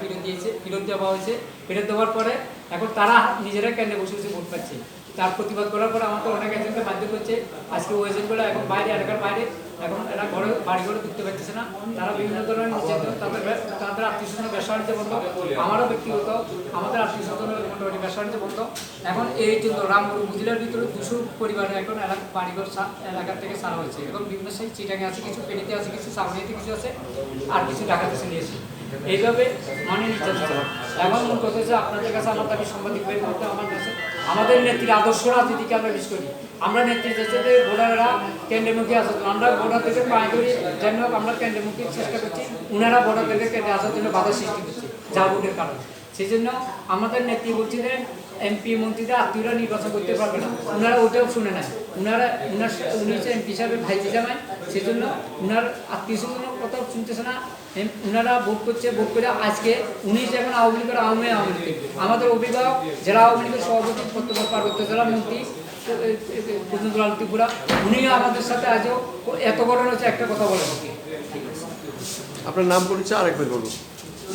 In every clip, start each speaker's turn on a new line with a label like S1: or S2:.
S1: ফেরত দিয়েছে, ফেরত দেওয়া হয়েছে। ফেরত দেওয়ার পরে এখন তারা নিজেরা কেন্দ্রে বসে বসে ভোট পাচ্ছে। তার প্রতিবাদ করার পরে আমাকে অনেক এজেন্টকে বাধ্য করছে। আজকে ওই এজেন্টগুলো এখন বাইরে, এলাকার বাইরে। এখন এরা ঘরে বাড়ি ঘরে পারতেছে না। তারা বিভিন্ন ধরনের নির্যাতন, তাদের তাদের আত্মীয় ব্যবসা বাণিজ্য বন্ধ। আমারও ব্যক্তিগত, আমাদের আত্মীয় স্বজনের মোটামুটি ব্যবসা বাণিজ্য বন্ধ। এখন এই জন্য রামপুর উপজেলার ভিতরে দুশো পরিবারে এখন এলাকা বাড়িঘর সা- এলাকা থেকে সারা হয়েছে। এবং বিভিন্ন সেই চিটাঙে আছে, কিছু পেনিতে আছে, কিছু সামনেতে কিছু আছে, আর কিছু ঢাকাতে চলে এসেছে। এইভাবে মানে। এখন মূল কথা হচ্ছে আপনাদের কাছে আমার দাবি সাংবাদিক ভাইয়ের মধ্যে আমার কাছে। আমাদের নেত্রীর আদর্শ রাজনীতিকে আমরা বিশ করি। আমরা নেত্রী যাচ্ছে যে ভোটাররা কেন্দ্রমুখী আসার জন্য আমরা ভোটারদেরকে পায়ে করি যেন আমরা কেন্দ্রমুখী চেষ্টা করছি, উনারা ভোটারদেরকে কেন্দ্রে আসার জন্য বাধা সৃষ্টি করছে, যা ভোটের কারণে। সেই জন্য আমাদের নেত্রী বলছি যে এমপি মন্ত্রীরা আত্মীয়রা নির্বাচন করতে পারবে না। ওনারা ওটাও শুনে নেয় উনারা উনার উনি হচ্ছে এমপি হিসাবে ভাইজি জামাই সেই জন্য উনার আত্মীয় স্বজনের কথাও শুনতেছে না। উনারা ভোট করছে, ভোট করে আজকে উনি যেমন আওয়ামী লীগের আওয়ামী আওয়ামী লীগ। আমাদের অভিভাবক জেলা আওয়ামী লীগের সভাপতি প্রত্যেক পার্বত্য জেলা মন্ত্রী কুন্দুলাল ত্রিপুরা, উনিও আমাদের সাথে আজও এত ঘটনা হচ্ছে একটা কথা বলে
S2: আপনার নাম পরিচয় আরেকবার বলুন।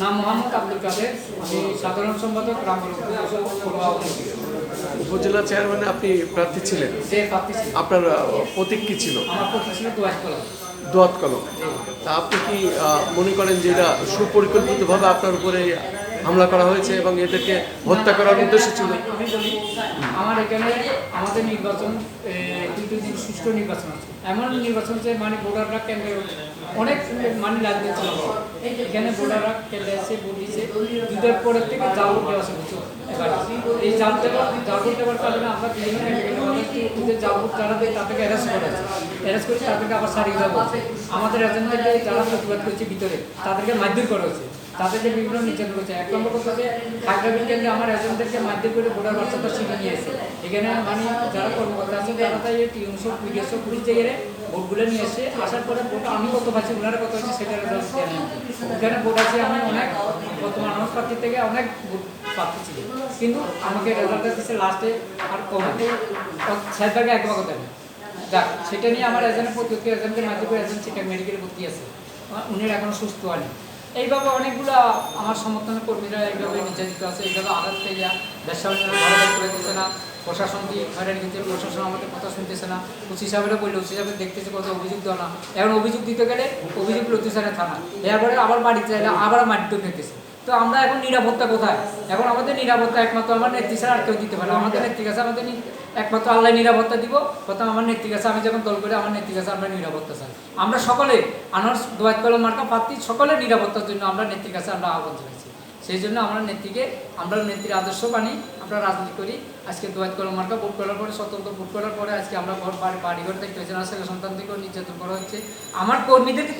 S1: নাম মোহাম্মদ আব্দুল কাদের? আমি সাধারণ সম্পাদক রামপুর
S2: উপজেলা চেয়ারম্যানে আপনি প্রার্থী ছিলেন? আপনার প্রতীক কি ছিল?
S1: আমার ছিল
S2: দোয়াত কলম। তা আপনি কি মনে করেন যে এটা সুপরিকল্পিতভাবে আপনার উপরে হামলা করা হয়েছে এবং এদেরকে হত্যা করার উদ্দেশ্য ছিল।
S1: আমার এখানে আমাদের নির্বাচন দিন সুষ্ঠু নির্বাচন আছে। এমন নির্বাচন যে মানে ভোটাররা কেন্দ্রে অনেক মানে রাজনীতি চলে এখানে ভোটাররা কেন্দ্রে এসে ভোট দিচ্ছে দুধের পরের থেকে জাল দেওয়া শুরু এবার এই জাল দেওয়া, জাল ভোট দেওয়ার কারণে আমরা বিভিন্ন জাল ভোট যারা দেয় তাদেরকে অ্যারেস্ট করা অ্যারেস্ট করে তাদেরকে আবার সারিয়ে দেওয়া আমাদের এজেন্টদেরকে যারা প্রতিবাদ করছে ভিতরে, তাদেরকে মারধর করা হচ্ছে তাদেরকে বিভিন্ন নির্যাতন করছে, এক নম্বর কথা হচ্ছে হাইড্রাবিল কেন্দ্রে আমার এজেন্টদেরকে মারধর করে ভোটার বাচ্চাটা শিখে নিয়ে এসে এখানে মানে যারা কর্মকর্তা আছে তারা তাই টিউনশো পিডিএসও পুলিশ জায়গায় ভোটগুলো নিয়ে এসে আসার পরে ভোট আমি কত পাচ্ছি, ওনারা কত পাচ্ছি সেটা রেজাল্ট দেয় না। ওখানে ভোট আছে, আমি অনেক বর্তমান মানুষ প্রার্থী থেকে অনেক ভোট প্রার্থী ছিল। কিন্তু আমাকে রেজাল্টটা দিচ্ছে লাস্টে আর কম ছয় ভাগে এক ভাগ দেয় যাক, সেটা নিয়ে আমার এজেন্ট প্রত্যেকটি এজেন্টের মাধ্যমে এজেন্ট সেটা মেডিকেলে ভর্তি আছে। উনি এখন সুস্থ হয়নি। এইভাবে অনেকগুলো আমার সমর্থনের কর্মীরা এইভাবে নির্যাতিত আছে, এইভাবে আঘাত পেয়ে ব্যবসা করে দিচ্ছে না, প্রশাসন কি কিন্তু প্রশাসন আমাদের কথা শুনতেছে না। ওসি হিসাবে বলল, ওসি সাহেব দেখতেছে কত অভিযোগ দেওয়া না। এখন অভিযোগ দিতে গেলে অভিযোগ লতিসারে থানা। এরপরে আবার বাড়িতে চাইলে আবার মারধর খেতেছে তো আমরা এখন নিরাপত্তা কোথায়? এখন আমাদের নিরাপত্তা একমাত্র আমার নেত্রী ছাড়া আর কেউ দিতে পারে। আমাদের নেত্রী কাছে আমাদের একমাত্র আল্লাহ নিরাপত্তা দিব। প্রথম আমার নেত্রী কাছে আমি যখন দল করি আমার নেত্রী কাছে আমরা নিরাপত্তা চাই। আমরা সকলে আনার্স দোয়াত কলম মার্কা প্রার্থী সকলে নিরাপত্তার জন্য আমরা নেত্রীর কাছে আমরা আহ্বান জানাইছি। সেই জন্য আমরা নেত্রীকে আমরা নেত্রীর আদর্শ মানি আমরা রাজনীতি করি। আজকে দোয়াত কলম মার্কা ভোট করার পরে স্বতন্ত্র ভোট করার পরে আজকে আমরা ঘর বাড়ি বাড়ি ঘর দেখতে হচ্ছে না সন্তান থেকেও নির্যাতন করা হচ্ছে। আমার কর্মীদেরকে